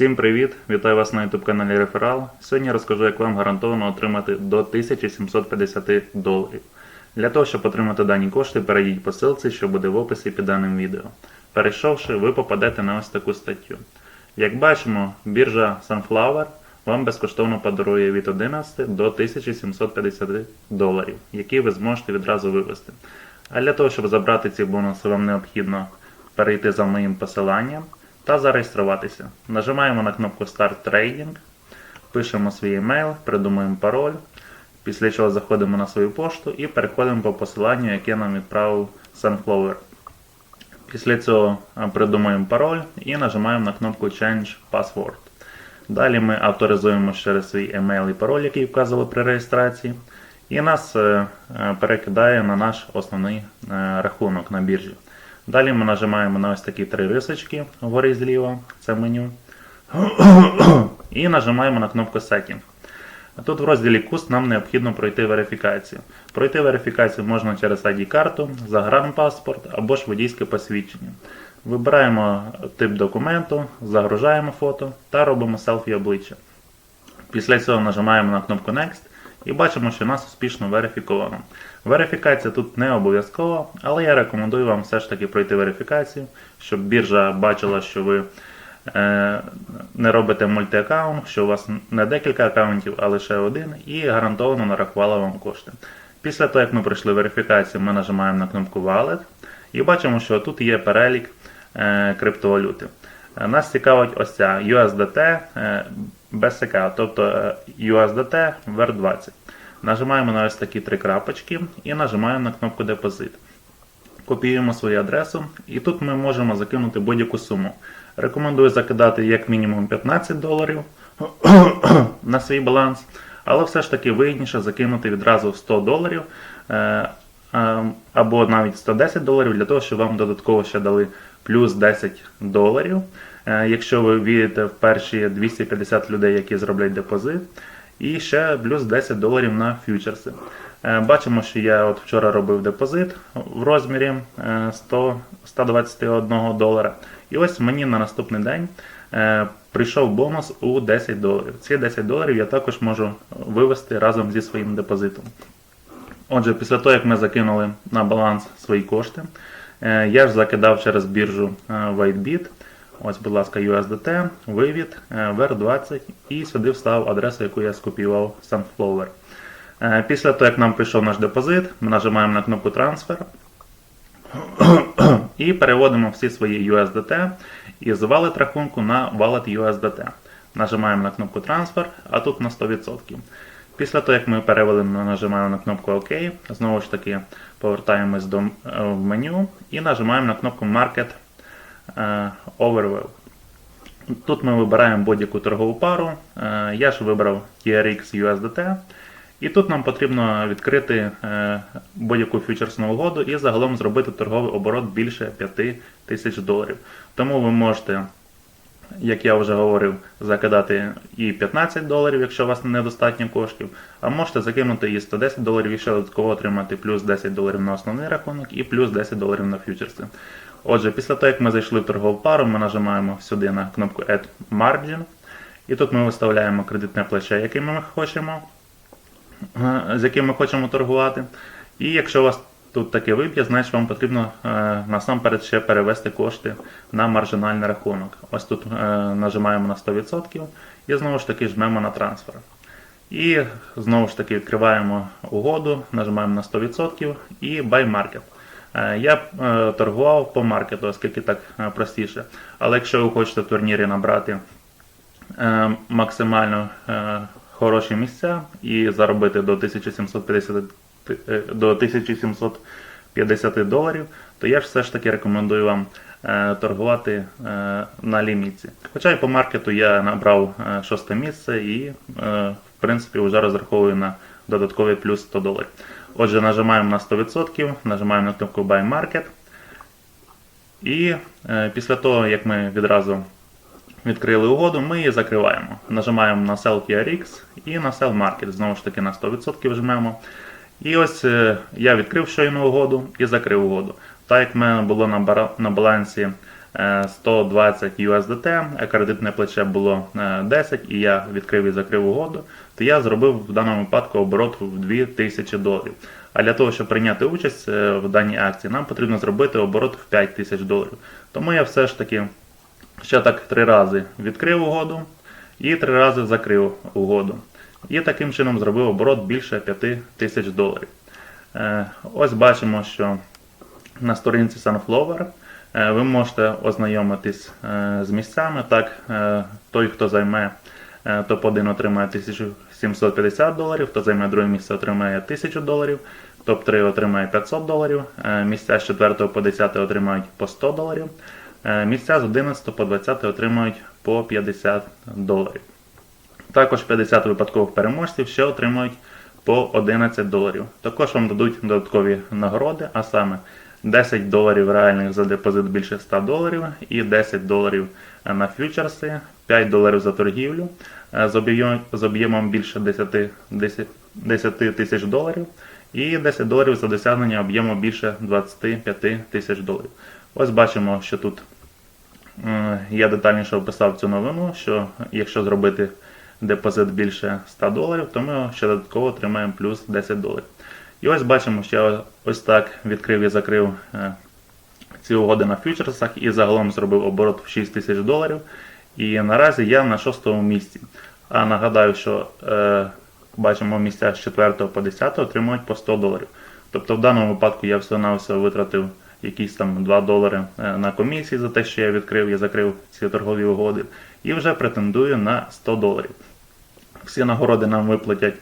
Всім привіт! Вітаю вас на YouTube каналі Реферал. Сьогодні розкажу, як вам гарантовано отримати до 1750 доларів. Для того, щоб отримати дані кошти, перейдіть по ссылці, що буде в описі під даним відео. Перейшовши, ви попадете на ось таку статтю. Як бачимо, біржа Sunflower вам безкоштовно подарує від 11 до 1750 доларів, які ви зможете відразу вивести. А для того, щоб забрати ці бонуси, вам необхідно перейти за моїм посиланням та зареєструватися. Нажимаємо на кнопку Start Trading, пишемо свій емейл, придумуємо пароль, після чого заходимо на свою пошту і переходимо по посиланню, яке нам відправив Sunflower. Після цього а, придумуємо пароль і нажимаємо на кнопку Change Password. Далі ми авторизуємо через свій емейл і пароль, який вказували при реєстрації. І нас е, е, перекидає на наш основний е, рахунок на біржі. Далі ми нажимаємо на ось такі три рисочки вгорі зліва, це меню. І нажимаємо на кнопку Setting. Тут в розділі Куст нам необхідно пройти верифікацію. Пройти верифікацію можна через ID-карту, загранпаспорт або ж водійське посвідчення. Вибираємо тип документу, загружаємо фото та робимо селфі обличчя. Після цього нажимаємо на кнопку Next і бачимо, що нас успішно верифіковано. Верифікація тут не обов'язкова, але я рекомендую вам все ж таки пройти верифікацію, щоб біржа бачила, що ви е, не робите мультиаккаунт, що у вас не декілька аккаунтів, а лише один, і гарантовано нарахувала вам кошти. Після того, як ми пройшли верифікацію, ми нажимаємо на кнопку Wallet і бачимо, що тут є перелік е, криптовалюти. Е, Нас цікавить ось ця USDT BSK, тобто USDT VER20. Нажимаємо на ось такі три крапочки і нажимаємо на кнопку Депозит. Копіюємо свою адресу і тут ми можемо закинути будь-яку суму. Рекомендую закидати як мінімум 15 доларів на свій баланс, але все ж таки вигідніше закинути відразу 100 доларів е, е, або навіть 110 доларів для того, щоб вам додатково ще дали плюс 10 доларів. Е, Якщо ви вірите в перші 250 людей, які зроблять депозит, і ще плюс 10 доларів на фьючерси. Е, Бачимо, що я от вчора робив депозит в розмірі е, 100, 121 долара. І ось мені на наступний день е, прийшов бонус у 10 доларів. Ці 10 доларів я також можу вивести разом зі своїм депозитом. Отже, після того, як ми закинули на баланс свої кошти, е, я ж закидав через біржу е, WhiteBit. Ось, будь ласка, USDT, вивід, е, VER20 і сюди встав адресу, яку я скопіював Sunflower. Е, Після того, як нам прийшов наш депозит, ми нажимаємо на кнопку Transfer і переводимо всі свої USDT із wallet рахунку на wallet USDT. Нажимаємо на кнопку Transfer, а тут на 100%. Після того, як ми перевели, ми нажимаємо на кнопку ОК, знову ж таки повертаємось до е, в меню і нажимаємо на кнопку Market е, Overview. Тут ми вибираємо будь-яку торгову пару. Е, Я ж вибрав TRX USDT. І тут нам потрібно відкрити е, будь-яку фьючерсну угоду і загалом зробити торговий оборот більше 5 тисяч доларів. Тому ви можете, як я вже говорив, закидати і 15 доларів, якщо у вас недостатньо коштів, а можете закинути і 110 доларів і ще додатково отримати плюс 10 доларів на основний рахунок і плюс 10 доларів на фьючерси. Отже, після того, як ми зайшли в торгову пару, ми нажимаємо сюди на кнопку Add Margin. І тут ми виставляємо кредитне плече, яке ми хочемо е, з яким ми хочемо торгувати. І якщо у вас тут таке виб'є, значить вам потрібно е, насамперед ще перевести кошти на маржинальний рахунок. Ось тут е, нажимаємо на 100% і знову ж таки жмемо на трансфер. І знову ж таки відкриваємо угоду, нажимаємо на 100% і Buy Market. Е, Я торгував по маркету, оскільки так простіше. Але якщо ви хочете в турнірі набрати максимально хороші місця і заробити до 1750 е, до 1750 доларів, то я ж все ж таки рекомендую вам е, торгувати е, на лімітці. Хоча і по маркету я набрав е, шосте місце і, е, в принципі, вже розраховую на додатковий плюс 100 доларів. Отже, нажимаємо на 100%, нажимаємо на кнопку Buy Market. І е, після того, як ми відразу відкрили угоду, ми її закриваємо. Нажимаємо на Sell TRX і на Sell Market. Знову ж таки на 100% жмемо. І ось е, я відкрив щойно угоду і закрив угоду. Так як в мене було на, балансі е, 120 USDT, а кредитне плече було е, 10, і я відкрив і закрив угоду, то я зробив в даному випадку оборот в 2000 доларів. А для того, щоб прийняти участь е, в даній акції, нам потрібно зробити оборот в 5000 доларів. Тому я все ж таки ще так три рази відкрив угоду і три рази закрив угоду. І таким чином зробив оборот більше 5000 доларів. Е, Ось бачимо, що на сторінці Sunflower е, ви можете ознайомитись е, з місцями. Так, той, хто займе е, топ-1 отримає 1750 доларів, хто займе друге місце отримає 1000 доларів, топ-3 отримає 500 доларів, місця з 4 по 10 отримають по 100 доларів, місця з 11 по 20 отримають по 50 доларів. Також 50 випадкових переможців ще отримують по 11 доларів. Також вам дадуть додаткові нагороди, а саме 10 доларів реальних за депозит більше 100 доларів і 10 доларів на фьючерси, 5 доларів за торгівлю е, з об'єм- з об'ємом більше 10 10 10 тисяч доларів і 10 доларів за досягнення об'єму більше 25 тисяч доларів. Ось бачимо, що тут Е, Я детальніше описав цю новину, що якщо зробити депозит більше 100 доларів, то ми ще додатково отримаємо плюс 10 доларів. І ось бачимо, що я ось так відкрив і закрив е, ці угоди на фьючерсах і загалом зробив оборот в 6 тисяч доларів. І наразі я на шостому місці. А нагадаю, що е, бачимо місця з 4 по 10 отримують по 100 доларів. Тобто в даному випадку я всього-навсього витратив якісь там 2 долари е, на комісії за те, що я відкрив і закрив ці торгові угоди, і вже претендую на 100 доларів. Всі нагороди нам виплатять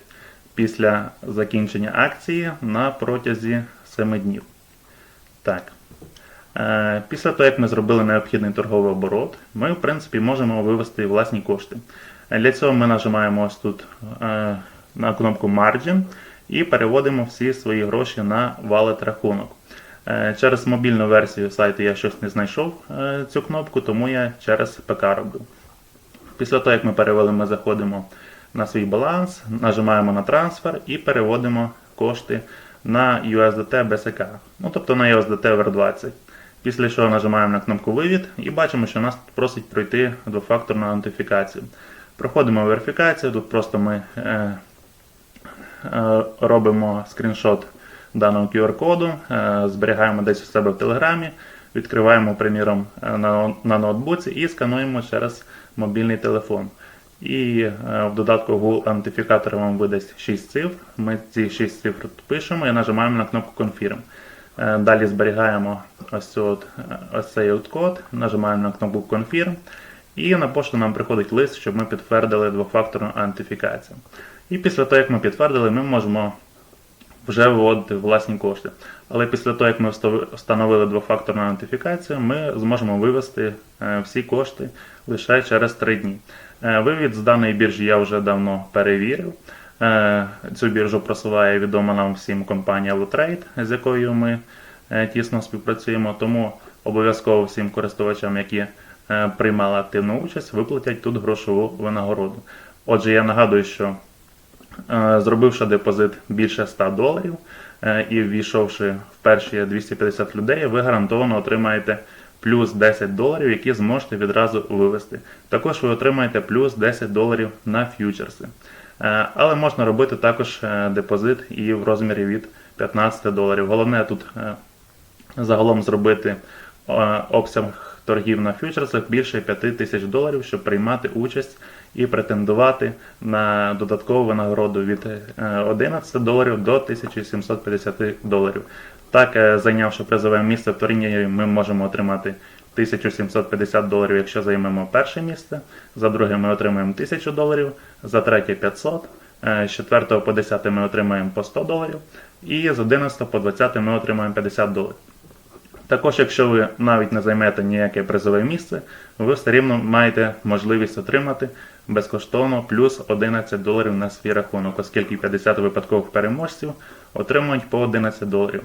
після закінчення акції на протязі 7 днів. Так. Е, Після того, як ми зробили необхідний торговий оборот, ми, в принципі, можемо вивести власні кошти. Для цього ми нажимаємо ось тут е, на кнопку Margin і переводимо всі свої гроші на wallet рахунок. Е, Через мобільну версію сайту я щось не знайшов цю кнопку, тому я через ПК робив. Після того, як ми перевели, ми заходимо на свій баланс, нажимаємо на трансфер і переводимо кошти на USDT BSK, ну тобто на USDT VR20. Після чого нажимаємо на кнопку Вивід і бачимо, що нас просить пройти двофакторну аутентифікацію. Проходимо верифікацію, тут просто ми е, е, робимо скріншот даного QR-коду, е, зберігаємо десь у себе в Телеграмі, відкриваємо, приміром, е, на, на ноутбуці і скануємо через мобільний телефон. І е, в додатку Google Аутентифікатор вам видасть 6 цифр. Ми ці 6 цифр пишемо і нажимаємо на кнопку Confirm. Е, Далі зберігаємо ось, от, е, ось цей от код, нажимаємо на кнопку Confirm. І на пошту нам приходить лист, щоб ми підтвердили двофакторну аутентифікацію. І після того, як ми підтвердили, ми можемо вже виводити власні кошти. Але після того, як ми встановили двофакторну аутентифікацію, ми зможемо вивести всі кошти лише через 3 дні. Е, Вивід з даної біржі я вже давно перевірив. Е, Цю біржу просуває відома нам всім компанія Lotrade, з якою ми е, тісно співпрацюємо. Тому обов'язково всім користувачам, які приймали активну участь, виплатять тут грошову винагороду. Отже, я нагадую, що зробивши депозит більше 100 доларів і ввійшовши в перші 250 людей, ви гарантовано отримаєте плюс 10 доларів, які зможете відразу вивести. Також ви отримаєте плюс 10 доларів на ф'ючерси. Е, Але можна робити також е, депозит і в розмірі від 15 доларів. Головне тут е, загалом зробити обсяг торгів на фьючерсах більше 5 тисяч доларів, щоб приймати участь і претендувати на додаткову винагороду від е, 11 доларів до 1750 доларів. Так, е, зайнявши призове місце в турнірі, ми можемо отримати 1750 доларів, якщо займемо перше місце. За друге ми отримаємо 1000 доларів, за третє 500. е, З 4 по 10 ми отримаємо по 100 доларів. І з 11 по 20 ми отримаємо 50 доларів. Також, якщо ви навіть не займете ніяке призове місце, ви все рівно маєте можливість отримати безкоштовно плюс 11 доларів на свій рахунок, оскільки 50 випадкових переможців отримують по 11 доларів.